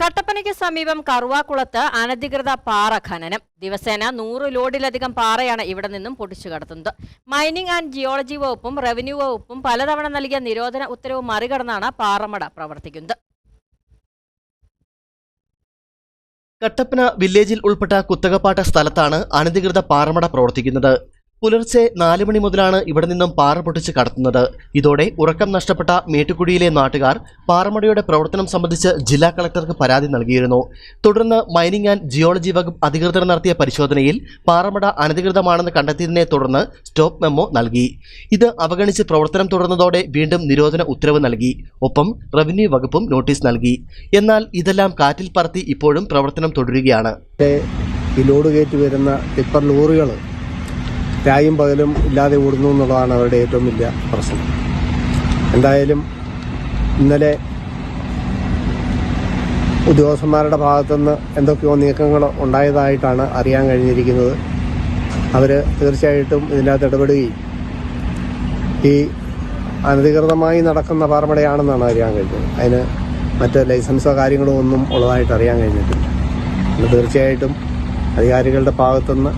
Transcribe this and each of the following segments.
കട്ടപ്പനയ്ക്ക് സമീപം കറുവാക്കുളത്ത് അനധികൃത പാറ ഖനനം. ദിവസേന നൂറ് ലോഡിലധികം പാറയാണ് ഇവിടെ നിന്നും പൊടിച്ചു കടത്തുന്നത്. മൈനിങ് ആൻഡ് ജിയോളജി വകുപ്പും റവന്യൂ വകുപ്പും പലതവണ നൽകിയ നിരോധന ഉത്തരവ് മറികടന്നാണ് പാറമട പ്രവർത്തിക്കുന്നത്. കട്ടപ്പന വില്ലേജിൽ ഉൾപ്പെട്ട കുത്തകപ്പാട്ട സ്ഥലത്താണ് അനധികൃത പാറമട പ്രവർത്തിക്കുന്നത്. പുലർച്ചെ നാല് മണി മുതലാണ് ഇവിടെ നിന്നും പാറ പൊട്ടിച്ച് കടത്തുന്നത്. ഇതോടെ ഉറക്കം നഷ്ടപ്പെട്ട മേട്ടുകുടിയിലെ നാട്ടുകാർ പാറമടയുടെ പ്രവർത്തനം സംബന്ധിച്ച് ജില്ലാ കളക്ടർക്ക് പരാതി നൽകിയിരുന്നു. തുടർന്ന് മൈനിങ് ആൻഡ് ജിയോളജി വകുപ്പ് അധികൃതർ നടത്തിയ പരിശോധനയിൽ പാറമട അനധികൃതമാണെന്ന് കണ്ടെത്തിയതിനെ തുടർന്ന് സ്റ്റോപ്പ് മെമ്മോ നൽകി. ഇത് അവഗണിച്ച് പ്രവർത്തനം തുടർന്നതോടെ വീണ്ടും നിരോധന ഉത്തരവ് നൽകി. ഒപ്പം റവന്യൂ വകുപ്പും നോട്ടീസ് നൽകി. എന്നാൽ ഇതെല്ലാം കാറ്റിൽ പറത്തി ഇപ്പോഴും പ്രവർത്തനം തുടരുകയാണ്. ലോഡ് ടിപ്പർ രായും പകലും ഇല്ലാതെ ഓടുന്നു എന്നുള്ളതാണ് അവരുടെ ഏറ്റവും വലിയ പ്രശ്നം. എന്തായാലും ഇന്നലെ ഉദ്യോഗസ്ഥന്മാരുടെ ഭാഗത്തുനിന്ന് എന്തൊക്കെയോ നീക്കങ്ങൾ ഉണ്ടായതായിട്ടാണ് അറിയാൻ കഴിഞ്ഞിരിക്കുന്നത്. അവർ തീർച്ചയായിട്ടും ഇതിനകത്ത് ഇടപെടുകയും ഈ അനധികൃതമായി നടക്കുന്ന പാർമടയാണെന്നാണ് അറിയാൻ കഴിഞ്ഞത്. അതിന് മറ്റ് ലൈസൻസോ കാര്യങ്ങളോ ഒന്നും ഉള്ളതായിട്ട് അറിയാൻ കഴിഞ്ഞിട്ടില്ല. തീർച്ചയായിട്ടും അധികാരികളുടെ ഭാഗത്തുനിന്ന്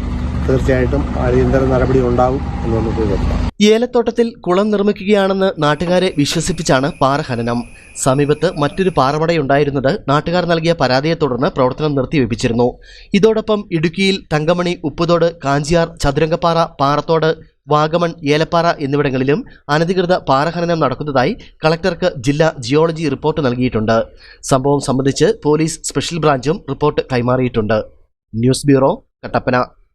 തീർച്ചയായിട്ടും അടിയന്തര നടപടി ഉണ്ടാവും എന്ന് നമുക്ക് കരുതാം ഏലത്തോട്ടത്തിൽ കുളം നിർമ്മിക്കുകയാണെന്ന് നാട്ടുകാരെ വിശ്വസിപ്പിച്ചാണ് പാറ ഖനനം. സമീപത്ത് മറ്റൊരു പാറമടയുണ്ടായിരുന്നത് നാട്ടുകാർ നൽകിയ പരാതിയെ തുടർന്ന് പ്രവർത്തനം നിർത്തിവെപ്പിച്ചിരുന്നു. ഇതോടൊപ്പം ഇടുക്കിയിൽ തങ്കമണി ഉപ്പുതോട് കാഞ്ചിയാർ ചതുരംഗപ്പാറ പാറത്തോട് വാഗമൺ ഏലപ്പാറ എന്നിവിടങ്ങളിലും അനധികൃത പാറഖനനം നടക്കുന്നതായി കളക്ടർക്ക് ജില്ലാ ജിയോളജി റിപ്പോർട്ട് നൽകിയിട്ടുണ്ട്. സംഭവം സംബന്ധിച്ച് പോലീസ് സ്പെഷ്യൽ ബ്രാഞ്ചും റിപ്പോർട്ട് കൈമാറിയിട്ടുണ്ട്. News bureau Kattappana.